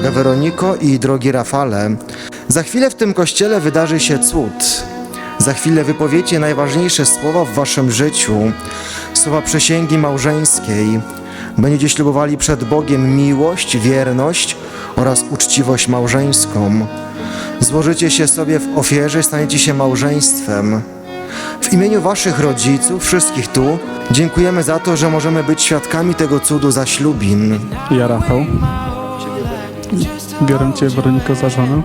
Weroniko i drogi Rafale. Za chwilę w tym kościele wydarzy się cud. Za chwilę wypowiecie najważniejsze słowa w waszym życiu, słowa przysięgi małżeńskiej. Będziecie ślubowali przed Bogiem miłość, wierność oraz uczciwość małżeńską. Złożycie się sobie w ofierze, staniecie się małżeństwem. W imieniu Waszych rodziców, wszystkich tu, dziękujemy za to, że możemy być świadkami tego cudu zaślubin. Ja Rafał. Biorę Cię, Weronika, za żonę.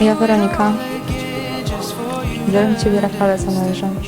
Ja, Weronika, biorę Ciebie, Rafale, za moją żonę.